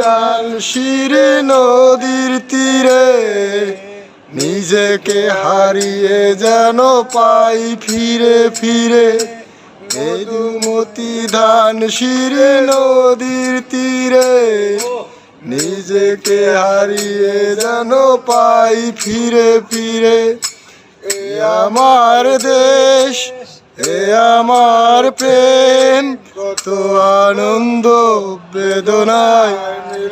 জাল শিরে নদীর তীরে, নিজেকে হারিয়ে যেন পাই ফিরে ফিরে। মতি ধান শিরে নদীর তীরে, নিজেকে হারিয়ে যেন পাই ফিরে ফিরে। এ আমার দেশ, এ আমার প্রেম। কত আনন্দ, বেদনায়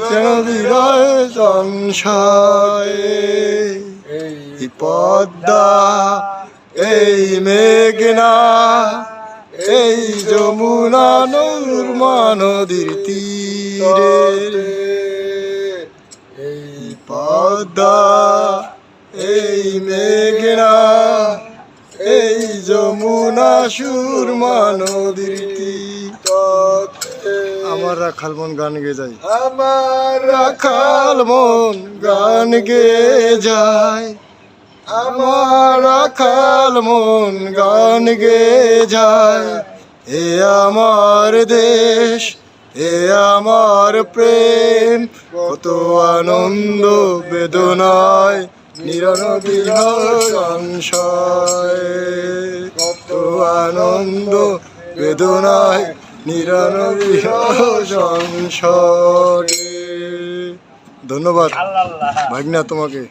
যেন হৃদয় সংশয়ে। পদ্মা, এই মেঘনা, এই যমুনা নূরমা নদীর তীরে। এই পদ্মা, এই মেঘনা এই যমুনা সুরমা নদীর আমার রাখাল মন গান গে যায়। আমার রাখাল মন গান গে যায়। আমার রাখাল মন গান গে যায়। এ আমার দেশ এ আমার প্রেম কত আনন্দ বেদনায় নিরনবিহ কত আনন্দ বেদনায় নিরনবিহ সংসারে। ধন্যবাদ ভাগনা তোমাকে।